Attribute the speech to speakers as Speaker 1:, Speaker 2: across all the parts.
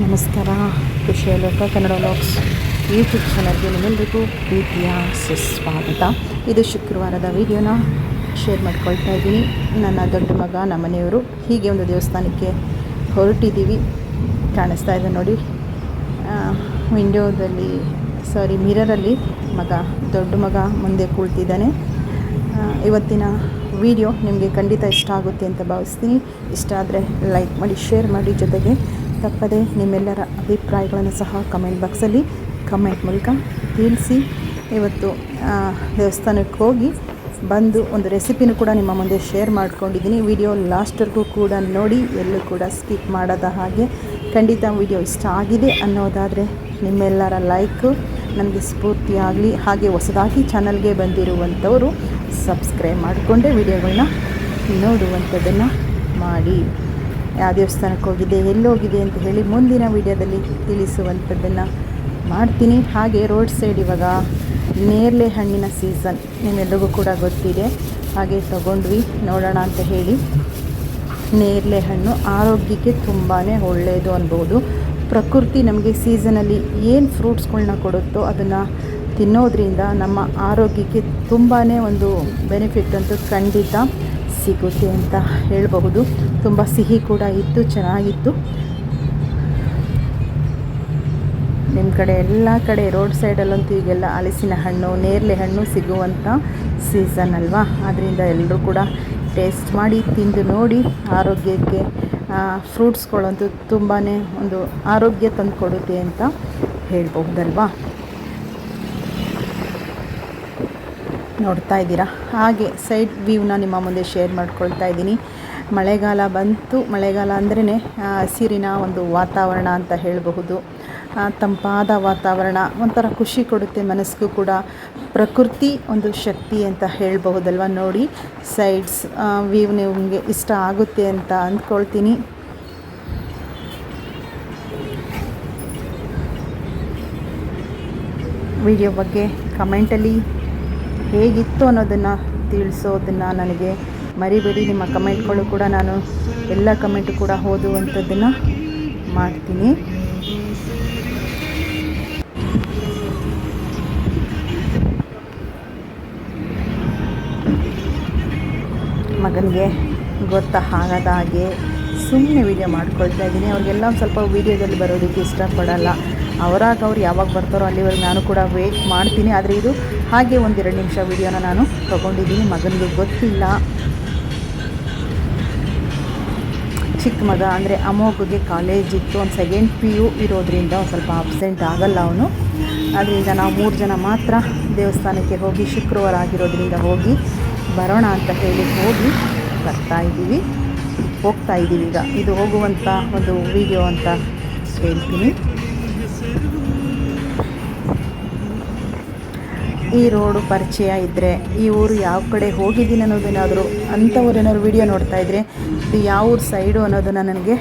Speaker 1: ನಮಸ್ಕಾರ. ಖುಷಿಯ ಲೋಕ ಕನ್ನಡ ಲಾಕ್ಸ್ ಯೂಟ್ಯೂಬ್ ಚಾನಲ್ಗೆ ನಿಮ್ಮೆಲ್ಲರಿಗೂ ಪ್ರೀತಿಯ ಸುಸ್ವಾಗತ. ಇದು ಶುಕ್ರವಾರದ ವಿಡಿಯೋನ ಶೇರ್ ಮಾಡ್ಕೊಳ್ತಾ ಇದ್ದೀನಿ. ನನ್ನ ದೊಡ್ಡ ಮಗ, ನಮ್ಮ ಮನೆಯವರು ಹೀಗೆ ಒಂದು ದೇವಸ್ಥಾನಕ್ಕೆ ಹೊರಟಿದ್ದೀವಿ. ಕಾಣಿಸ್ತಾ ಇದೆ ನೋಡಿ. ವಿಂಡೋದಲ್ಲಿ, ಸಾರಿ, ಮಿರರಲ್ಲಿ ಮಗ, ದೊಡ್ಡ ಮಗ ಮುಂದೆ ಕೂಳ್ತಿದ್ದಾನೆ ಇವತ್ತಿನ ವಿಡಿಯೋ ನಿಮಗೆ ಖಂಡಿತ ಇಷ್ಟ ಆಗುತ್ತೆ ಅಂತ ಭಾವಿಸ್ತೀನಿ. ಇಷ್ಟ ಆದರೆ ಲೈಕ್ ಮಾಡಿ, ಶೇರ್ ಮಾಡಿ ಜೊತೆಗೆ ತಪ್ಪದೆ ನಿಮ್ಮೆಲ್ಲರ ಅಭಿಪ್ರಾಯಗಳನ್ನು ಸಹ ಕಮೆಂಟ್ ಬಾಕ್ಸಲ್ಲಿ ಕಮೆಂಟ್ ಮೂಲಕ ತಿಳಿಸಿ. ಇವತ್ತು ದೇವಸ್ಥಾನಕ್ಕೆ ಹೋಗಿ ಬಂದು ಒಂದು ರೆಸಿಪಿನೂ ಕೂಡ ನಿಮ್ಮ ಮುಂದೆ ಶೇರ್ ಮಾಡ್ಕೊಂಡಿದ್ದೀನಿ. ವಿಡಿಯೋ ಲಾಸ್ಟ್ವರೆಗೂ ಕೂಡ ನೋಡಿ, ಎಲ್ಲೂ ಕೂಡ ಸ್ಕಿಪ್ ಮಾಡದ ಹಾಗೆ ಖಂಡಿತ ವಿಡಿಯೋ ಇಷ್ಟ ಆಗಿದೆ ಅನ್ನೋದಾದರೆ ನಿಮ್ಮೆಲ್ಲರ ಲೈಕು ನನಗೆ ಸ್ಫೂರ್ತಿಯಾಗಲಿ ಹಾಗೆ ಹೊಸದಾಗಿ ಚಾನಲ್ಗೆ ಬಂದಿರುವಂಥವರು ಸಬ್ಸ್ಕ್ರೈಬ್ ಮಾಡಿಕೊಂಡೇ ವಿಡಿಯೋಗಳನ್ನ ನೋಡುವಂಥದ್ದನ್ನು ಮಾಡಿ. ಯಾವ ದೇವಸ್ಥಾನಕ್ಕೆ ಹೋಗಿದೆ ಎಲ್ಲೋಗಿದೆ ಅಂತ ಹೇಳಿ ಮುಂದಿನ ವಿಡಿಯೋದಲ್ಲಿ ತಿಳಿಸುವಂಥದ್ದನ್ನು ಮಾಡ್ತೀನಿ. ಹಾಗೆ ರೋಡ್ ಸೈಡ್ ಇವಾಗ ನೇರಳೆ ಹಣ್ಣಿನ ಸೀಸನ್ ನಿಮ್ಮೆಲ್ಲರಿಗೂ ಕೂಡ ಗೊತ್ತಿದೆ. ಹಾಗೆ ತಗೊಂಡ್ವಿ, ನೋಡೋಣ ಅಂತ ಹೇಳಿ. ನೇರಳೆ ಹಣ್ಣು ಆರೋಗ್ಯಕ್ಕೆ ತುಂಬಾ ಒಳ್ಳೆಯದು ಅನ್ಬೋದು. ಪ್ರಕೃತಿ ನಮಗೆ ಸೀಸನಲ್ಲಿ ಏನು ಫ್ರೂಟ್ಸ್ಗಳನ್ನ ಕೊಡುತ್ತೋ ಅದನ್ನು ತಿನ್ನೋದ್ರಿಂದ ನಮ್ಮ ಆರೋಗ್ಯಕ್ಕೆ ತುಂಬಾ ಒಂದು ಬೆನಿಫಿಟ್ ಅಂತೂ ಖಂಡಿತ. ಸಿಗುತ್ತೆ ಅಂತ ಹೇಳಬಹುದು. ತುಂಬ ಸಿಹಿ ಕೂಡ ಇತ್ತು, ಚೆನ್ನಾಗಿತ್ತು. ನಿಮ್ಮ ಕಡೆ ಎಲ್ಲ ಕಡೆ ರೋಡ್ ಸೈಡಲ್ಲಂತೂ ಈಗೆಲ್ಲ ಹಲಸಿನ ಹಣ್ಣು, ನೇರಳೆ ಹಣ್ಣು ಸಿಗುವಂಥ ಸೀಸನ್ ಅಲ್ವಾ? ಆದ್ದರಿಂದ ಎಲ್ಲರೂ ಕೂಡ ಟೇಸ್ಟ್ ಮಾಡಿ ತಿಂದು ನೋಡಿ ಆರೋಗ್ಯಕ್ಕೆ ಫ್ರೂಟ್ಸ್ಗಳಂತೂ ತುಂಬಾ ಒಂದು ಆರೋಗ್ಯ ತಂದು ಕೊಡುತ್ತೆ ಅಂತ ಹೇಳ್ಬಹುದಲ್ವಾ? ನೋಡ್ತಾ ಇದ್ದೀರಾ? ಹಾಗೆ ಸೈಡ್ ವ್ಯೂನ ನಿಮ್ಮ ಮುಂದೆ ಶೇರ್ ಮಾಡ್ಕೊಳ್ತಾ ಇದ್ದೀನಿ. ಮಳೆಗಾಲ ಬಂತು. ಮಳೆಗಾಲ ಅಂದ್ರೇ ಹಸಿರಿನ ಒಂದು ವಾತಾವರಣ ಅಂತ ಹೇಳಬಹುದು. ತಂಪಾದ ವಾತಾವರಣ, ಒಂಥರ ಖುಷಿ ಕೊಡುತ್ತೆ ಮನಸ್ಸಿಗೂ ಕೂಡ. ಪ್ರಕೃತಿ ಒಂದು ಶಕ್ತಿ ಅಂತ ಹೇಳಬಹುದಲ್ವ ನೋಡಿ. ಸೈಡ್ಸ್ ವ್ಯೂ ನಿಮಗೆ ಇಷ್ಟ ಆಗುತ್ತೆ ಅಂತ ಅಂದ್ಕೊಳ್ತೀನಿ. ವಿಡಿಯೋ ಬಗ್ಗೆ ಕಮೆಂಟಲ್ಲಿ ಹೇಗಿತ್ತು ಅನ್ನೋದನ್ನು ತಿಳಿಸೋದನ್ನು ನನಗೆ ಮರಿಬೇಡಿ. ನಿಮ್ಮ ಕಮೆಂಟ್ಗಳು ಕೂಡ ನಾನು ಎಲ್ಲ ಕಮೆಂಟ್ ಕೂಡ ಓದುವಂಥದ್ದನ್ನು ಮಾಡ್ತೀನಿ. ಮಗನಿಗೆ ಗೊತ್ತ ಆಗದ ಹಾಗೆ ಸುಮ್ಮನೆ ವೀಡಿಯೋ ಮಾಡ್ಕೊಳ್ತಾ ಇದ್ದೀನಿ. ಅವ್ರಿಗೆಲ್ಲ ಒಂದು ಸ್ವಲ್ಪ ವೀಡಿಯೋದಲ್ಲಿ ಬರೋದಕ್ಕೆ ಇಷ್ಟಪಡಲ್ಲ. ಅವರಾಗ ಅವ್ರು ಯಾವಾಗ ಬರ್ತಾರೋ ಅಲ್ಲಿವರೆಗೆ ನಾನು ಕೂಡ ವೇಟ್ ಮಾಡ್ತೀನಿ. ಆದರೆ ಇದು ಹಾಗೆ ಒಂದೆರಡು ನಿಮಿಷ ವಿಡಿಯೋನ ನಾನು ತೊಗೊಂಡಿದ್ದೀನಿ. ಮಗನಿಗೆ ಗೊತ್ತಿಲ್ಲ. ಚಿಕ್ಕ ಮಗ ಅಂದರೆ ಅಮೋಘಗೆ ಕಾಲೇಜ್ ಇತ್ತು ಒಂದು ಸೆಕೆಂಡ್ ಪಿ ಯು ಇರೋದ್ರಿಂದ ಒಂದು ಸ್ವಲ್ಪ ಅಬ್ಸೆಂಟ್ ಆಗಲ್ಲ ಅವನು. ಅದರಿಂದ ನಾವು ಮೂರು ಜನ ಮಾತ್ರ ದೇವಸ್ಥಾನಕ್ಕೆ ಹೋಗಿ ಶುಕ್ರವಾರ ಆಗಿರೋದ್ರಿಂದ ಹೋಗಿ ಬರೋಣ ಅಂತ ಹೇಳಿ ಹೋಗಿ ಬರ್ತಾ ಇದ್ದೀವಿ. ಹೋಗ್ತಾ ಇದ್ದೀವಿ ಈಗ. ಇದು ಹೋಗುವಂಥ ಒಂದು ವಿಡಿಯೋ ಅಂತ ಹೇಳ್ತೀನಿ. ಈ ರೋಡು ಪರಿಚಯ ಇದ್ದರೆ ಈ ಊರು ಯಾವ ಕಡೆ ಹೋಗಿದ್ದೀನಿ ಅನ್ನೋದೇನಾದರೂ ಅಂಥವ್ರೇನಾದ್ರು ವಿಡಿಯೋ ನೋಡ್ತಾ ಇದ್ದರೆ ಇದು ಯಾವ ಊರು ಸೈಡು ಅನ್ನೋದನ್ನು ನನಗೆ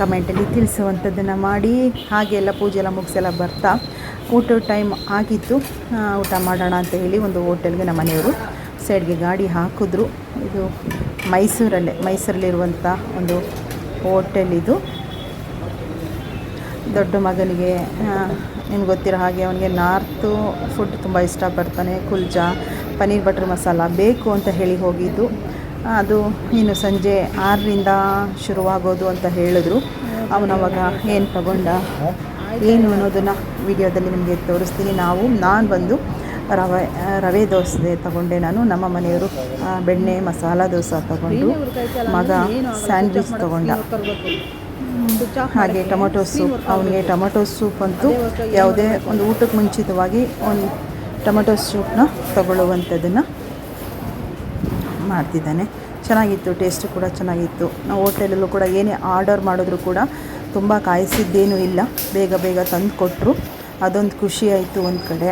Speaker 1: ಕಮೆಂಟಲ್ಲಿ ತಿಳಿಸುವಂಥದ್ದನ್ನು ಮಾಡಿ. ಹಾಗೆ ಎಲ್ಲ ಪೂಜೆ ಎಲ್ಲ ಮುಗಿಸೆಲ್ಲ ಬರ್ತಾ ಊಟ ಟೈಮ್ ಆಗಿತ್ತು ಊಟ ಮಾಡೋಣ ಅಂತ ಹೇಳಿ ಒಂದು ಹೋಟೆಲ್ಗೆ ನಮ್ಮ ಮನೆಯವರು ಸೈಡ್ಗೆ ಗಾಡಿ ಹಾಕಿದ್ರು. ಇದು ಮೈಸೂರಲ್ಲೇ, ಮೈಸೂರಲ್ಲಿರುವಂಥ ಒಂದು ಹೋಟೆಲ್ ಇದು. ದೊಡ್ಡ ಮಗನಿಗೆ ನಿಮ್ಗೆ ಗೊತ್ತಿರೋ ಹಾಗೆ ಅವನಿಗೆ ನಾರ್ತು ಫುಡ್ ತುಂಬ ಇಷ್ಟಪಡ್ತಾನೆ ಕುಲ್ಚಾ ಪನ್ನೀರ್ ಬಟರ್ ಮಸಾಲ ಬೇಕು ಅಂತ ಹೇಳಿ ಹೋಗಿದ್ದು. ಅದು ಇನ್ನು ಸಂಜೆ ಆರರಿಂದ ಶುರುವಾಗೋದು ಅಂತ ಹೇಳಿದ್ರು. ಅವನವಾಗ ಏನು ತಗೊಂಡ? ಏನು ಅನ್ನೋದನ್ನು ವಿಡಿಯೋದಲ್ಲಿ ನಿಮಗೆ ತೋರಿಸ್ತೀನಿ. ನಾವು ನಾನು ಬಂದು ರವೆ ರವೆ ದೋಸೆ ತಗೊಂಡೆ ನಾನು. ನಮ್ಮ ಮನೆಯವರು ಬೆಣ್ಣೆ ಮಸಾಲ ದೋಸೆ ತಗೊಂಡು ಮಗ ಸ್ಯಾಂಡ್ವಿಚ್ ತಗೊಂಡ. ಹಾಗೆ ಟೊಮೊಟೊ ಸೂಪ್. ಅವನಿಗೆ ಟೊಮೊಟೊ ಸೂಪ್ ಅಂತೂ ಯಾವುದೇ ಒಂದು ಊಟಕ್ಕೆ ಮುಂಚಿತವಾಗಿ ಒಂದು ಟೊಮೊಟೊ ಸೂಪ್ನ ತಗೊಳ್ಳುವಂಥದ್ದನ್ನು ಮಾಡ್ತಿದ್ದಾನೆ. ಚೆನ್ನಾಗಿತ್ತು ಟೇಸ್ಟು ಕೂಡ ಚೆನ್ನಾಗಿತ್ತು. ನಾವು ಹೋಟೆಲಲ್ಲೂ ಕೂಡ ಏನೇ ಆರ್ಡರ್ ಮಾಡಿದ್ರು ಕೂಡ ತುಂಬ ಕಾಯಿಸಿದ್ದೇನೂ ಇಲ್ಲ. ಬೇಗ ಬೇಗ ತಂದು ಕೊಟ್ಟರು ಅದೊಂದು ಖುಷಿ ಆಯಿತು ಒಂದು ಕಡೆ.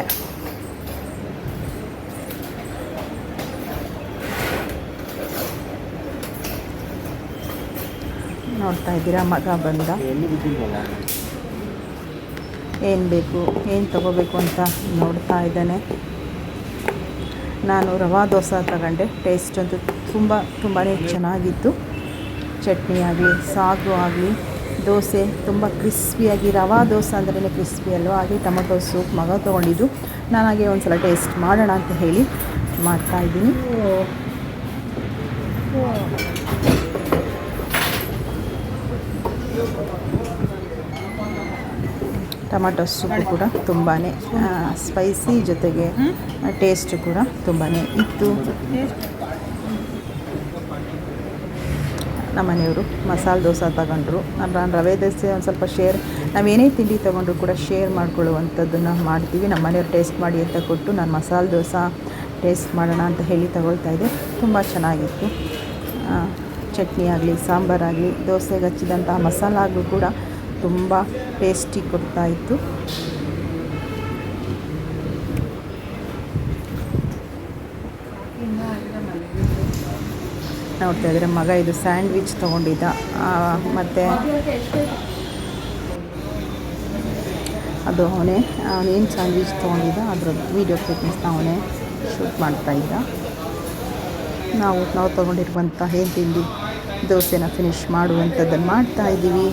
Speaker 1: ನೋಡ್ತಾ ಇದ್ದೀರಾ? ಮಗ ಬಂದ. ಏನು ಬೇಕು? ಏನು ತಗೋಬೇಕು ಅಂತ ನೋಡ್ತಾ ಇದ್ದಾನೆ. ನಾನು ರವಾ ದೋಸೆ ತಗೊಂಡೆ. ಟೇಸ್ಟ್ ಅಂತೂ ತುಂಬ ತುಂಬಾ ಚೆನ್ನಾಗಿತ್ತು. ಚಟ್ನಿ ಆಗಲಿ, ಸಾಗು ಆಗಲಿ, ದೋಸೆ ತುಂಬ ಕ್ರಿಸ್ಪಿಯಾಗಿ ರವಾ ದೋಸೆ ಅಂದ್ರೇ ಕ್ರಿಸ್ಪಿ ಅಲ್ವ? ಹಾಗೆ ಟೊಮೊಟೊ ಸೂಪ್ ಮಗ ತೊಗೊಂಡಿದ್ದು. ನಾನು ಹಾಗೆ ಒಂದು ಸಲ ಟೇಸ್ಟ್ ಮಾಡೋಣ ಅಂತ ಹೇಳಿ ಮಾಡ್ತಾಯಿದ್ದೀನಿ ಟೊಮಟೊ ಸೂಪು ಕೂಡ ತುಂಬಾ ಸ್ಪೈಸಿ ಜೊತೆಗೆ ಟೇಸ್ಟ್ ಕೂಡ ತುಂಬಾ ಇತ್ತು. ನಮ್ಮನೆಯವರು ಮಸಾಲೆ ದೋಸೆ ತಗೊಂಡ್ರು. ನಾನು ರವೆ ದೋಸೆ ಒಂದು ಸ್ವಲ್ಪ ಶೇರ್ ನಾವೇನೇ ತಿಂಡಿ ತೊಗೊಂಡ್ರು ಕೂಡ ಶೇರ್ ಮಾಡ್ಕೊಳ್ಳುವಂಥದ್ದನ್ನು ಮಾಡ್ತೀವಿ. ನಮ್ಮ ಮನೆಯವ್ರು ಟೇಸ್ಟ್ ಮಾಡಿ ಅಂತ ಕೊಟ್ಟು ನಾನು ಮಸಾಲೆ ದೋಸೆ ಟೇಸ್ಟ್ ಮಾಡೋಣ ಅಂತ ಹೇಳಿ ತಗೊಳ್ತಾ ಇದ್ದೆ. ತುಂಬ ಚೆನ್ನಾಗಿತ್ತು. ಚಟ್ನಿ ಆಗಲಿ ಸಾಂಬಾರಾಗಲಿ ದೋಸೆಗೆ ಹಚ್ಚಿದಂತಹ ಮಸಾಲಾಗೂ ಕೂಡ ತುಂಬ ಟೇಸ್ಟಿ ಕೊಡ್ತಾ ಇತ್ತು. ನೋಡ್ತಾ ಇದ್ರೆ ಮಗ ಇದು ಸ್ಯಾಂಡ್ವಿಚ್ ತಗೊಂಡಿದ್ದ. ಮತ್ತು ಅದು ಅವನೇ ಅವನೇನು ಸ್ಯಾಂಡ್ವಿಚ್ ತೊಗೊಂಡಿದ್ದ ಅದ್ರ ವೀಡಿಯೋ ಕ್ಲಿಪ್ಪಿಂಗ್ಸ್ನ ಅವನೇ ಶೂಟ್ ಮಾಡ್ತಾ ಇದ್ದ. ನಾವು ನಾವು ತೊಗೊಂಡಿರುವಂಥ ಏನು ತಿಂಡಿ, ದೋಸೆನ ಫಿನಿಶ್ ಮಾಡುವಂಥದ್ದನ್ನು ಮಾಡ್ತಾ ಇದ್ದೀವಿ.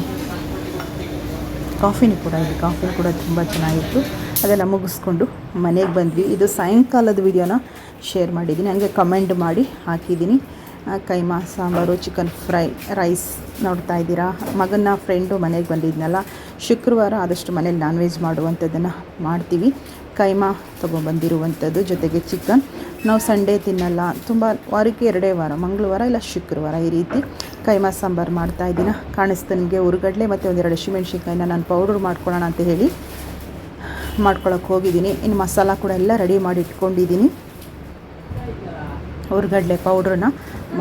Speaker 1: ಕಾಫಿನೂ ಕೂಡ ಇದೆ. ಕಾಫಿ ಕೂಡ ತುಂಬ ಚೆನ್ನಾಗಿತ್ತು. ಅದೆಲ್ಲ ಮುಗಿಸ್ಕೊಂಡು ಮನೆಗೆ ಬಂದ್ವಿ. ಇದು ಸಾಯಂಕಾಲದ ವಿಡಿಯೋನ ಶೇರ್ ಮಾಡಿದ್ದೀನಿ. ಹಂಗೆ ಕಮೆಂಟ್ ಮಾಡಿ ಹಾಕಿದ್ದೀನಿ. Keema, sambar, chicken fry, rice ನೋಡ್ತಾ ಇದ್ದೀರಾ? ಮಗನ ಫ್ರೆಂಡು ಮನೆಗೆ ಬಂದಿದ್ನಲ್ಲ. ಶುಕ್ರವಾರ ಆದಷ್ಟು ಮನೇಲಿ ನಾನ್ ವೆಜ್ ಮಾಡುವಂಥದ್ದನ್ನು ಮಾಡ್ತೀವಿ. ಕೈಮಾ ತೊಗೊಂಬಂದಿರುವಂಥದ್ದು ಜೊತೆಗೆ ಚಿಕನ್. ನಾವು ಸಂಡೇ ತಿನ್ನಲ್ಲ. ತುಂಬ ವಾರಕ್ಕೆ ಎರಡೇ ವಾರ, ಮಂಗಳವಾರ ಇಲ್ಲ ಶುಕ್ರವಾರ ಈ ರೀತಿ ಕೈಮಾ ಸಾಂಬಾರು ಮಾಡ್ತಾ ಇದ್ದೀನಿ. ಕಾಣಿಸ್ತಾ ನಿಮಗೆ ಉರುಗಡ್ಲೆ ಮತ್ತು ಒಂದೆರಡು ಹಸಿಮೆಣ್ಸಿನ್ಕಾಯಿನ ನಾನು ಪೌಡ್ರ್ ಮಾಡ್ಕೊಳ್ಳೋಣ ಅಂತ ಹೇಳಿ ಮಾಡ್ಕೊಳಕ್ಕೆ ಹೋಗಿದ್ದೀನಿ. ಇನ್ನು ಮಸಾಲ ಕೂಡ ಎಲ್ಲ ರೆಡಿ ಮಾಡಿ ಇಟ್ಕೊಂಡಿದ್ದೀನಿ. ಹುರ್ಗಡ್ಲೆ ಪೌಡ್ರನ್ನ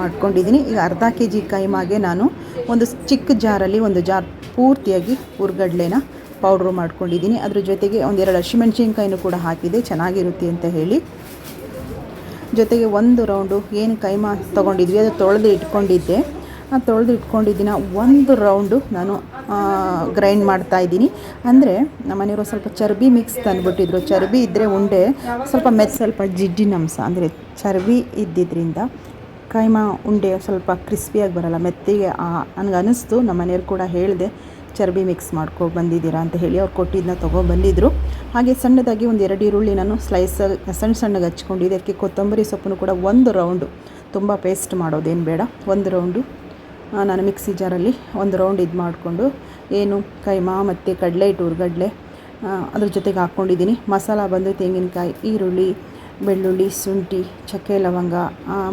Speaker 1: ಮಾಡ್ಕೊಂಡಿದ್ದೀನಿ. ಈಗ ಅರ್ಧ ಕೆ ಜಿ ಕೈಮಾಗೆ ನಾನು ಒಂದು ಚಿಕ್ಕ ಜಾರಲ್ಲಿ ಒಂದು ಜಾರ್ ಪೂರ್ತಿಯಾಗಿ ಹುರ್ಗಡ್ಲೆನ ಪೌಡ್ರು ಮಾಡ್ಕೊಂಡಿದ್ದೀನಿ. ಅದ್ರ ಜೊತೆಗೆ ಒಂದೆರಡು ಹಸಿಮೆಣ್ಸಿನ್ಕಾಯಿನೂ ಕೂಡ ಹಾಕಿದೆ. ಚೆನ್ನಾಗಿರುತ್ತೆ ಅಂತ ಹೇಳಿ. ಜೊತೆಗೆ ಒಂದು ರೌಂಡು ಏನು ಕೈಮಾ ತೊಗೊಂಡಿದ್ವಿ, ಅದು ತೊಳೆದು ಇಟ್ಕೊಂಡಿದ್ದೆ. ಆ ತೊಳೆದು ಇಟ್ಕೊಂಡಿದ್ದಿನ ಒಂದು ರೌಂಡು ನಾನು ಗ್ರೈಂಡ್ ಮಾಡ್ತಾ ಇದ್ದೀನಿ. ಅಂದರೆ ನಮ್ಮ ಮನೆಯವರು ಸ್ವಲ್ಪ ಚರ್ಬಿ ಮಿಕ್ಸ್ ತಂದುಬಿಟ್ಟಿದ್ರು. ಚರ್ಬಿ ಇದ್ದರೆ ಉಂಡೆ, ಸ್ವಲ್ಪ ಮೆತ್, ಸ್ವಲ್ಪ ಜಿಡ್ಡಿನಂಸ ಅಂಶ, ಅಂದರೆ ಚರ್ಬಿ ಇದ್ದಿದ್ದರಿಂದ ಕೈಮಾ ಉಂಡೆ ಸ್ವಲ್ಪ ಕ್ರಿಸ್ಪಿಯಾಗಿ ಬರಲ್ಲ, ಮೆತ್ತಿಗೆ ನನಗೆ ಅನ್ನಿಸ್ತು ನಮ್ಮ ಮನೆಯವ್ರು ಕೂಡ ಹೇಳಿದೆ ಚರ್ಬಿ ಮಿಕ್ಸ್ ಮಾಡ್ಕೊ ಬಂದಿದ್ದೀರಾ ಅಂತ ಹೇಳಿ ಅವ್ರು ಕೊಟ್ಟಿದ್ದನ್ನ ತೊಗೊಬಂದಿದ್ರು ಹಾಗೆ ಸಣ್ಣದಾಗಿ ಒಂದು ಎರಡು ಈರುಳ್ಳಿ ನಾನು ಸ್ಲೈಸ್ ಸಣ್ಣ ಸಣ್ಣಗೆ ಹಚ್ಕೊಂಡು ಅದಕ್ಕೆ ಕೊತ್ತಂಬರಿ ಸೊಪ್ಪನ್ನು ಕೂಡ ಒಂದು ರೌಂಡು ತುಂಬ ಪೇಸ್ಟ್ ಮಾಡೋದೇನು ಬೇಡ. ಒಂದು ರೌಂಡು ನಾನು ಮಿಕ್ಸಿ ಜಾರಲ್ಲಿ ಒಂದು ರೌಂಡ್ ಇದು ಮಾಡಿಕೊಂಡು ಏನು ಕೈಮಾ ಮತ್ತು ಕಡಲೆ ಹಿಟ್ಟು ಹುರ್ಗಡ್ಲೆ ಅದ್ರ ಜೊತೆಗೆ ಹಾಕ್ಕೊಂಡಿದ್ದೀನಿ. ಮಸಾಲ ಬಂದು ತೆಂಗಿನಕಾಯಿ, ಈರುಳ್ಳಿ, ಬೆಳ್ಳುಳ್ಳಿ, ಶುಂಠಿ, ಚಕ್ಕೆ ಲವಂಗ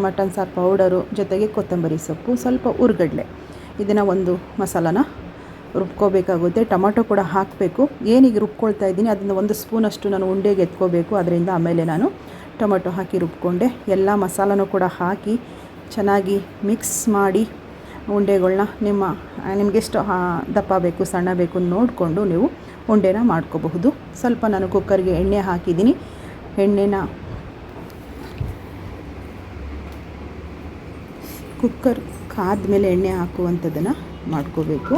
Speaker 1: ಮಟನ್ ಸಾರು ಪೌಡರು ಜೊತೆಗೆ ಕೊತ್ತಂಬರಿ ಸೊಪ್ಪು, ಸ್ವಲ್ಪ ಹುರ್ಗಡ್ಲೆ. ಇದನ್ನು ಒಂದು ಮಸಾಲಾನ ರುಬ್ಕೋಬೇಕಾಗುತ್ತೆ. ಟೊಮೊಟೊ ಕೂಡ ಹಾಕಬೇಕು. ಏನೀಗ ರುಬ್ಕೊಳ್ತಾ ಇದ್ದೀನಿ, ಅದನ್ನು ಒಂದು ಸ್ಪೂನಷ್ಟು ನಾನು ಉಂಡೆಗೆ ಎತ್ಕೋಬೇಕು. ಅದರಿಂದ ಆಮೇಲೆ ನಾನು ಟೊಮೊಟೊ ಹಾಕಿ ರುಬ್ಕೊಂಡೆ. ಎಲ್ಲ ಮಸಾಲನೂ ಕೂಡ ಹಾಕಿ ಚೆನ್ನಾಗಿ ಮಿಕ್ಸ್ ಮಾಡಿ ಉಂಡೆಗಳನ್ನ ನಿಮ್ಮ ನಿಮಗೆಷ್ಟು ದಪ್ಪ ಬೇಕು, ಸಣ್ಣ ಬೇಕು ನೋಡಿಕೊಂಡು ನೀವು ಉಂಡೆನ ಮಾಡ್ಕೋಬಹುದು. ಸ್ವಲ್ಪ ನಾನು ಕುಕ್ಕರ್ಗೆ ಎಣ್ಣೆ ಹಾಕಿದ್ದೀನಿ. ಎಣ್ಣೆನ ಕುಕ್ಕರ್ ಕಾದ್ಮೇಲೆ ಎಣ್ಣೆ ಹಾಕುವಂಥದ್ದನ್ನು ಮಾಡ್ಕೋಬೇಕು.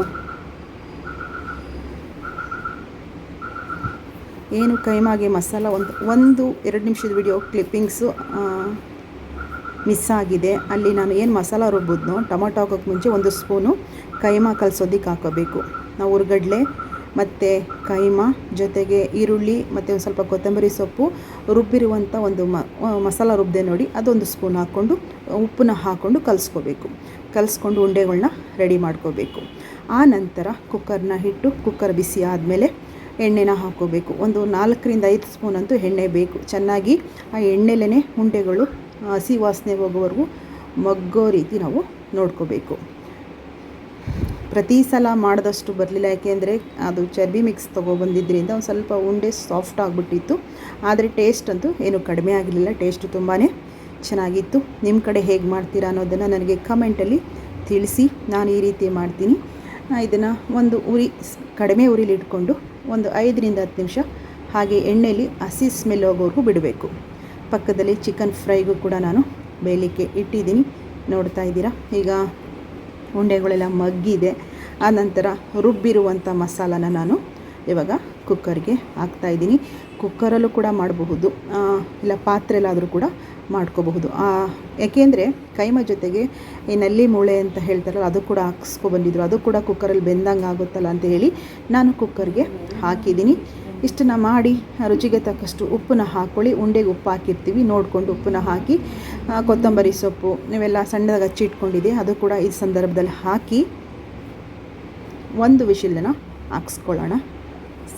Speaker 1: ಏನು ಕೈಮಾಗೆ ಮಸಾಲ ಒಂದು ಒಂದು, ಎರಡು ನಿಮಿಷದ ವಿಡಿಯೋ ಕ್ಲಿಪ್ಪಿಂಗ್ಸು ಮಿಸ್ ಆಗಿದೆ. ಅಲ್ಲಿ ನಾನು ಏನು ಮಸಾಲ ರುಬ್ಬಿದ್ನೋ, ಟೊಮೊಟೊ ಹಾಕೋಕ್ಕೆ ಮುಂಚೆ ಒಂದು ಸ್ಪೂನು ಕೈಮಾ ಕಲಸೋದಿಕ್ಕೆ ಹಾಕೋಬೇಕು. ನಾವು ಉರ್ಗಡ್ಲೆ ಮತ್ತು ಕೈಮಾ ಜೊತೆಗೆ ಈರುಳ್ಳಿ ಮತ್ತು ಒಂದು ಸ್ವಲ್ಪ ಕೊತ್ತಂಬರಿ ಸೊಪ್ಪು ರುಬ್ಬಿರುವಂಥ ಒಂದು ಮಸಾಲ ರುಬ್ಬಿದೆ ನೋಡಿ, ಅದೊಂದು ಸ್ಪೂನ್ ಹಾಕ್ಕೊಂಡು, ಉಪ್ಪನ್ನ ಹಾಕ್ಕೊಂಡು ಕಲಿಸ್ಕೋಬೇಕು. ಕಲಿಸ್ಕೊಂಡು ಉಂಡೆಗಳನ್ನ ರೆಡಿ ಮಾಡ್ಕೋಬೇಕು. ಆ ನಂತರ ಕುಕ್ಕರ್ನ ಇಟ್ಟು ಕುಕ್ಕರ್ ಬಿಸಿ ಆದಮೇಲೆ ಎಣ್ಣೆನ ಹಾಕ್ಕೋಬೇಕು. ಒಂದು ನಾಲ್ಕರಿಂದ ಐದು ಸ್ಪೂನ್ ಅಂತೂ ಎಣ್ಣೆ ಬೇಕು. ಚೆನ್ನಾಗಿ ಆ ಎಣ್ಣೆಲೇ ಉಂಡೆಗಳು ಹಸಿ ವಾಸನೆ ಹೋಗೋವರೆಗೂ ಮಗ್ಗೋ ರೀತಿ ನಾವು ನೋಡ್ಕೋಬೇಕು. ಪ್ರತಿ ಸಲ ಮಾಡಿದಷ್ಟು ಬರಲಿಲ್ಲ. ಯಾಕೆಂದರೆ ಅದು ಚರ್ಬಿ ಮಿಕ್ಸ್ ತೊಗೊಬಂದಿದ್ದರಿಂದ ಒಂದು ಸ್ವಲ್ಪ ಉಂಡೆ ಸಾಫ್ಟ್ ಆಗಿಬಿಟ್ಟಿತ್ತು. ಆದರೆ ಟೇಸ್ಟ್ ಅಂತೂ ಏನು ಕಡಿಮೆ ಆಗಲಿಲ್ಲ ಟೇಸ್ಟು ತುಂಬಾ ಚೆನ್ನಾಗಿತ್ತು. ನಿಮ್ಮ ಕಡೆ ಹೇಗೆ ಮಾಡ್ತೀರಾ ಅನ್ನೋದನ್ನು ನನಗೆ ಕಮೆಂಟಲ್ಲಿ ತಿಳಿಸಿ. ನಾನು ಈ ರೀತಿ ಮಾಡ್ತೀನಿ. ಇದನ್ನು ಒಂದು ಉರಿ, ಕಡಿಮೆ ಉರಿಲಿ ಇಟ್ಕೊಂಡು ಒಂದು ಐದರಿಂದ ಹತ್ತು ನಿಮಿಷ. ಹಾಗೆ ಎಣ್ಣೆಯಲ್ಲಿ ಹಸಿ ಸ್ಮೆಲ್ ಹೋಗೋವರೆಗೂ ಬಿಡಬೇಕು. ಪಕ್ಕದಲ್ಲಿ ಚಿಕನ್ ಫ್ರೈಗೂ ಕೂಡ ನಾನು ಬೇಯಲಿಕ್ಕೆ ಇಟ್ಟಿದ್ದೀನಿ. ನೋಡ್ತಾ ಇದ್ದೀರಾ? ಈಗ ಉಂಡೆಗಳೆಲ್ಲ ಮಗ್ಗಿದೆ. ಆ ನಂತರ ರುಬ್ಬಿರುವಂಥ ಮಸಾಲಾನ ನಾನು ಇವಾಗ ಕುಕ್ಕರ್ಗೆ ಹಾಕ್ತಾಯಿದ್ದೀನಿ ಕುಕ್ಕರಲ್ಲೂ ಕೂಡ ಮಾಡಬಹುದು. ಇಲ್ಲ ಪಾತ್ರೆಲಾದರೂ ಕೂಡ ಮಾಡ್ಕೋಬಹುದು. ಆ, ಯಾಕೆಂದರೆ ಕೈಮ ಜೊತೆಗೆ ಈ ನಲ್ಲಿ ಮೂಳೆ ಅಂತ ಹೇಳ್ತಾರಲ್ಲ ಅದು ಕೂಡ ಹಾಕ್ಸ್ಕೊಬಂದಿದ್ರು ಅದು ಕೂಡ ಕುಕ್ಕರಲ್ಲಿ ಬೆಂದಂಗೆ ಆಗುತ್ತಲ್ಲ ಅಂತ ಹೇಳಿ ನಾನು ಕುಕ್ಕರ್ಗೆ ಹಾಕಿದ್ದೀನಿ. ಇಷ್ಟನ್ನು ಮಾಡಿ ರುಚಿಗೆ ತಕ್ಕಷ್ಟು ಉಪ್ಪನ್ನ ಹಾಕ್ಕೊಳ್ಳಿ ಉಂಡೆಗೆ ಉಪ್ಪು ಹಾಕಿರ್ತೀವಿ ನೋಡಿಕೊಂಡು ಉಪ್ಪನ್ನ ಹಾಕಿ ಕೊತ್ತಂಬರಿ ಸೊಪ್ಪು ನೀವೆಲ್ಲ ಸಣ್ಣದಾಗಿ ಹಚ್ಚಿಟ್ಕೊಂಡಿದೆ ಅದು ಕೂಡ ಈ ಸಂದರ್ಭದಲ್ಲಿ ಹಾಕಿ ಒಂದು ವಿಶಿಲನ್ನ ಹಾಕ್ಸ್ಕೊಳ್ಳೋಣ.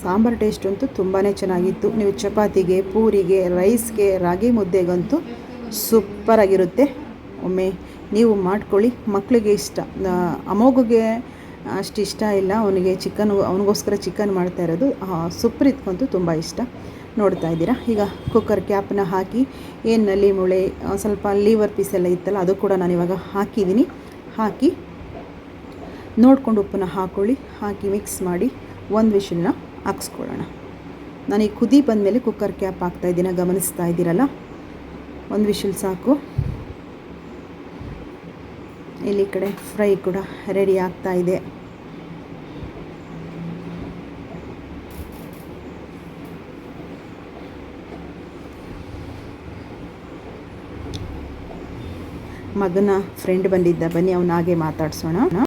Speaker 1: ಸಾಂಬಾರು ಟೇಸ್ಟ್ ಅಂತೂ ತುಂಬಾ ಚೆನ್ನಾಗಿತ್ತು. ನೀವು ಚಪಾತಿಗೆ, ಪೂರಿಗೆ ರೈಸ್ಗೆ ರಾಗಿ ಮುದ್ದೆಗಂತೂ ಸೂಪರಾಗಿರುತ್ತೆ ಒಮ್ಮೆ ನೀವು ಮಾಡ್ಕೊಳ್ಳಿ. ಮಕ್ಕಳಿಗೆ ಇಷ್ಟ. ಅಮೋಗುಗೆ ಅಮೋಘಗೆ ಅಷ್ಟು ಇಷ್ಟ ಇಲ್ಲ. ಅವನಿಗೆ ಚಿಕನ್ ಅವನಿಗೋಸ್ಕರ ಚಿಕನ್ ಮಾಡ್ತಾ ಇರೋದು ಸುಪ್ರೀತ್ಗಂತೂ ತುಂಬ ಇಷ್ಟ. ನೋಡ್ತಾ ಇದ್ದೀರಾ? ಈಗ ಕುಕ್ಕರ್ ಕ್ಯಾಪನ್ನ ಹಾಕಿ ಏನು ನಲ್ಲಿ ಮುಳೆ ಸ್ವಲ್ಪ ಲೀವರ್ ಪೀಸ್ ಎಲ್ಲ ಇತ್ತಲ್ಲ, ಅದು ಕೂಡ ನಾನು ಇವಾಗ ಹಾಕಿದ್ದೀನಿ. ಹಾಕಿ ನೋಡ್ಕೊಂಡು ಉಪ್ಪನ್ನ ಹಾಕ್ಕೊಳ್ಳಿ ಹಾಕಿ ಮಿಕ್ಸ್ ಮಾಡಿ. ಒಂದು ವಿಷಲ್ನ ಹಾಕ್ಸ್ಕೊಳ್ಳೋಣ. ನಾನು ಈ ಕುದಿ ಬಂದಮೇಲೆ ಕುಕ್ಕರ್ ಕ್ಯಾಪ್ ಹಾಕ್ತಾ ಇದ್ದೀನ, ಗಮನಿಸ್ತಾ ಇದ್ದೀರಲ್ಲ? ಒಂದು ವಿಷಲ್ ಸಾಕು. ಇಲ್ಲಿ ಕಡೆ ಫ್ರೈ ಕೂಡ ರೆಡಿ ಆಗ್ತಾ ಇದೆ. ಮಗನ ಫ್ರೆಂಡ್ ಬಂದಿದ್ದ, ಬನ್ನಿ, ಅವನ ಹಾಗೆ ಮಾತಾಡ್ಸೋಣ.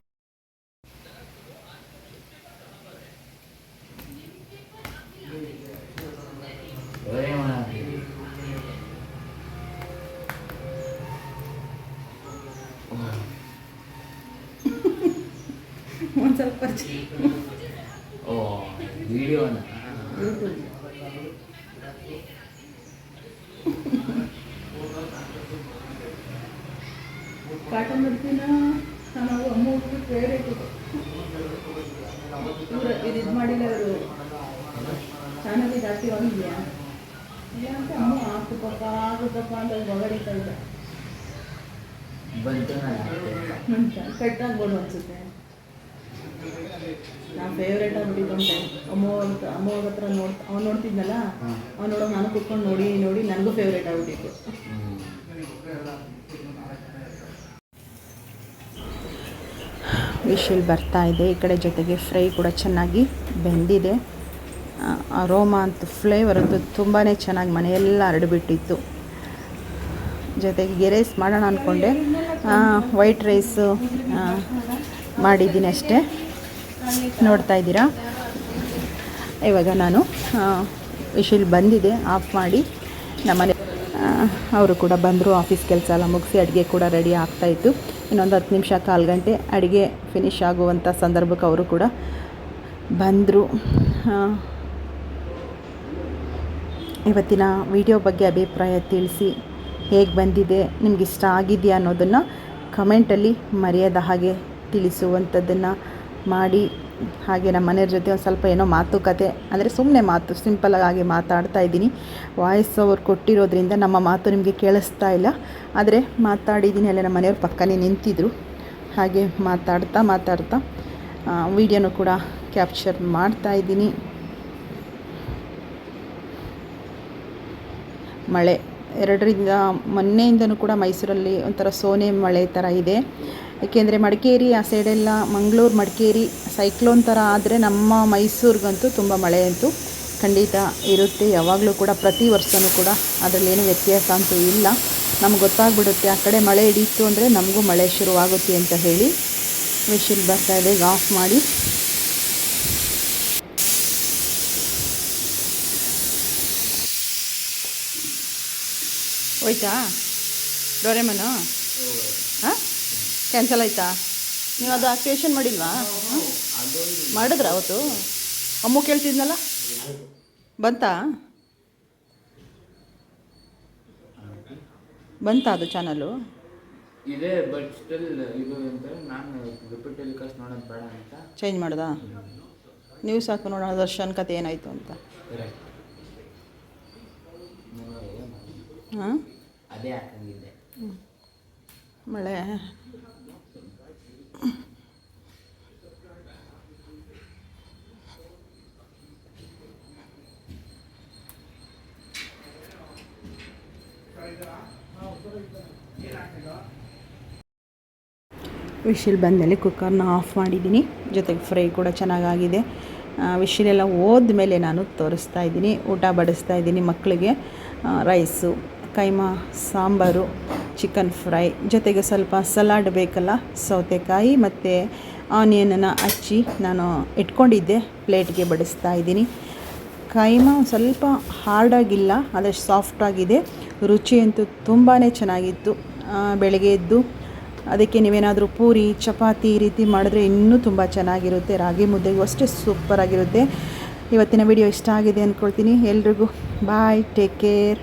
Speaker 2: ವಿಡಿಯೋನ.
Speaker 1: ಪಾಠ ಮಾಡ್ತೀನ ನಾವು ಅಮ್ಮ ಫೇವ್ರೇಟ್ ಇದು ಇದು ಮಾಡಿಲ್ಲ ಅವರು ಚಾನಲ್ ಜಾಸ್ತಿ ಹೋಗಿದ್ಯಾ ಇಲ್ಲ ಅಂತ ಅಮ್ಮ ಆಗ್ತಪ್ಪ ಆಗುತ್ತಪ್ಪ ಅಂತ ಹೊಗಡಿತಾ ಇದ್ದ
Speaker 2: ಬಂತು?
Speaker 1: ಕಟ್ಟಾಗ್ಬೋದು ಅನ್ಸುತ್ತೆ. ನಾ ಫೇವ್ರೇಟ್ ಆಗ್ಬಿಟ್ಟಿದ್ದು ಅಂತ ಅಮ್ಮ ಅಂತ ಅಮ್ಮ ಹತ್ರ ನೋಡ್ ಅವ್ನು ನೋಡ್ತಿದ್ನಲ್ಲ? ಅವ್ನು ನೋಡೋ ನಾನು ಕುತ್ಕೊಂಡು ನೋಡಿ ನೋಡಿ ನನಗೂ ಫೇವ್ರೇಟ್ ಆಗ್ಬಿಟ್ಟಿತ್ತು. ವಿಶಲ್ ಬರ್ತಾ ಇದೆ. ಈ ಕಡೆ ಜೊತೆಗೆ ಫ್ರೈ ಕೂಡ ಚೆನ್ನಾಗಿ ಬೆಂದಿದೆ. ರೋಮ ಅರೋಮ ಅಂತ ಫ್ಲೇವರ್ ಅಂತೂ ತುಂಬಾ ಚೆನ್ನಾಗಿ ಮನೆಯೆಲ್ಲ ಹರಡಿಬಿಟ್ಟಿತ್ತು. ಜೊತೆಗೆ ಗೆ ರೈಸ್ ಮಾಡೋಣ ಅಂದ್ಕೊಂಡೆ ವೈಟ್ ರೈಸು ಮಾಡಿದ್ದೀನಿ ಅಷ್ಟೇ. ನೋಡ್ತಾ ಇದ್ದೀರಾ? ಇವಾಗ ನಾನು ವಿಶಿಲ್ ಬಂದಿದೆ, ಆಫ್ ಮಾಡಿ. ನಮ್ಮನೆ ಅವರು ಕೂಡ ಬಂದರು, ಆಫೀಸ್ ಕೆಲಸ ಎಲ್ಲ ಮುಗಿಸಿ ಅಡುಗೆ ಕೂಡ ರೆಡಿ ಆಗ್ತಾಯಿತ್ತು ಇನ್ನೊಂದು ಹತ್ತು ನಿಮಿಷ, ಕಾಲು ಗಂಟೆ ಅಡುಗೆ ಫಿನಿಶ್ ಆಗುವಂಥ ಸಂದರ್ಭಕ್ಕೆ ಅವರು ಕೂಡ ಬಂದರು. ಇವತ್ತಿನ ವಿಡಿಯೋ ಬಗ್ಗೆ ಅಭಿಪ್ರಾಯ ತಿಳಿಸಿ, ಹೇಗೆ ಬಂದಿದೆ, ನಿಮ್ಗೆ ಇಷ್ಟ ಆಗಿದೆಯಾ ಅನ್ನೋದನ್ನು ಕಮೆಂಟಲ್ಲಿ ಮರೆಯದ ಹಾಗೆ ತಿಳಿಸುವಂಥದ್ದನ್ನು ಮಾಡಿ ಹಾಗೆ ನಮ್ಮ ಮನೆಯವ್ರ ಜೊತೆ ಒಂದು ಸ್ವಲ್ಪ ಏನೋ ಮಾತುಕತೆ, ಅಂದರೆ ಸುಮ್ಮನೆ ಮಾತು ಸಿಂಪಲಾಗಿ ಹಾಗೆ ಮಾತಾಡ್ತಾ ಇದ್ದೀನಿ. ವಾಯ್ಸ್ ಅವ್ರು ಕೊಟ್ಟಿರೋದ್ರಿಂದ ನಮ್ಮ ಮಾತು ನಿಮಗೆ ಕೇಳಿಸ್ತಾ ಇಲ್ಲ. ಆದರೆ ಮಾತಾಡಿದ್ದೀನಿ ಅಲ್ಲೇ ನಮ್ಮ ಮನೆಯವ್ರ ಪಕ್ಕನೇ ನಿಂತಿದ್ರು. ಹಾಗೆ ಮಾತಾಡ್ತಾ ಮಾತಾಡ್ತಾ ವೀಡಿಯೋನು ಕೂಡ ಕ್ಯಾಪ್ಚರ್ ಮಾಡ್ತಾ ಇದ್ದೀನಿ. ಮಳೆ, ಎರಡರಿಂದ, ಮೊನ್ನೆಯಿಂದನೂ ಕೂಡ ಮೈಸೂರಲ್ಲಿ ಒಂಥರ ಸೋನೆ ಮಳೆ ಥರ ಇದೆ. ಏಕೆಂದರೆ ಮಡಿಕೇರಿ ಆ ಸೈಡೆಲ್ಲ ಮಂಗಳೂರು, ಮಡಿಕೇರಿ ಸೈಕ್ಲೋನ್ ಥರ ಆದರೆ ನಮ್ಮ ಮೈಸೂರಿಗಂತೂ ತುಂಬ ಮಳೆ ಅಂತೂ ಖಂಡಿತ ಇರುತ್ತೆ. ಯಾವಾಗಲೂ ಕೂಡ ಪ್ರತಿ ವರ್ಷವೂ ಕೂಡ ಅದರಲ್ಲೇನು ವ್ಯತ್ಯಾಸ ಅಂತೂ ಇಲ್ಲ. ನಮ್ಗೆ ಗೊತ್ತಾಗ್ಬಿಡುತ್ತೆ ಆ ಕಡೆ ಮಳೆ ಹಿಡೀತು ಅಂದರೆ ನಮಗೂ ಮಳೆ ಶುರುವಾಗುತ್ತೆ ಅಂತ ಹೇಳಿ. ಮಿಷಿಲ್ ಬರ್ತಾ ಇದೆ ಆಫ್ ಮಾಡಿ. ಹೋಯ್ತಾ? ಡೋರೆಮನು ಕ್ಯಾನ್ಸಲ್ ಆಯ್ತಾ? ನೀವು ಅದು ಆಕ್ಟಿವೇಶನ್ ಮಾಡಿಲ್ವಾ? ಮಾಡಿದ್ರ ಅವತ್ತು? ಅಮ್ಮು ಕೇಳ್ತಿದ್ನಲ್ಲ? ಬಂತಾ? ಬಂತಾ ಅದು ಚಾನಲ್ಲು
Speaker 2: ಇದೆ ಬಟ್ ಸ್ಟಿಲ್ ಇದು ಅಂತ ನಾನು ರಿಪೀಟ್ ಟೆಲಿಕಾಸ್ಟ್ ನೋಡೋದು ಬೇಡ ಅಂತ.
Speaker 1: ಚೇಂಜ್ ಮಾಡ್ದಾ? ನೀವು ಸಾಕು ನೋಡೋಣ ದರ್ಶನ್ ಕತೆ ಏನಾಯಿತು ಅಂತ. ಹಾಂ?
Speaker 2: ಅದೇ ಹಾಕಂಗಿದ್ದೆ
Speaker 1: ಮಳೆ. ವಿಶಿಲ್ ಬಂದಮೇಲೆ ಕುಕ್ಕರ್ನ ಆಫ್ ಮಾಡಿದ್ದೀನಿ. ಜೊತೆಗೆ ಫ್ರೈ ಕೂಡ ಚೆನ್ನಾಗಾಗಿದೆ. ವಿಶಿಲೆಲ್ಲ ಹೋದ್ಮೇಲೆ ನಾನು ತೋರಿಸ್ತಾ ಇದ್ದೀನಿ. ಊಟ ಬಡಿಸ್ತಾ ಇದ್ದೀನಿ ಮಕ್ಕಳಿಗೆ. Rice, keema, sambar, chicken fry. ಜೊತೆಗೆ ಸ್ವಲ್ಪ ಸಲಾಡ್ ಬೇಕಲ್ಲ, ಸೌತೆಕಾಯಿ ಮತ್ತು ಆನಿಯನನ್ನು ಹಚ್ಚಿ ನಾನು ಇಟ್ಕೊಂಡಿದ್ದೆ. ಪ್ಲೇಟ್ಗೆ ಬಡಿಸ್ತಾ ಇದ್ದೀನಿ. ಕೈಮಾ ಸ್ವಲ್ಪ ಹಾರ್ಡಾಗಿಲ್ಲ, ಆದರೆ ಸಾಫ್ಟಾಗಿದೆ. ರುಚಿಯಂತೂ ತುಂಬಾ ಚೆನ್ನಾಗಿತ್ತು. ಬೆಳಗ್ಗೆ ಎದ್ದು ಅದಕ್ಕೆ ನೀವೇನಾದರೂ ಪೂರಿ, ಚಪಾತಿ ಈ ರೀತಿ ಮಾಡಿದ್ರೆ ಇನ್ನೂ ತುಂಬ ಚೆನ್ನಾಗಿರುತ್ತೆ. ರಾಗಿ ಮುದ್ದೆಗೂ ಅಷ್ಟೇ ಸೂಪರಾಗಿರುತ್ತೆ ಇವತ್ತಿನ ವಿಡಿಯೋ ಇಷ್ಟ ಆಗಿದೆ ಅಂದ್ಕೊಳ್ತೀನಿ ಎಲ್ರಿಗೂ ಬಾಯ್ ಟೇಕ್ ಕೇರ್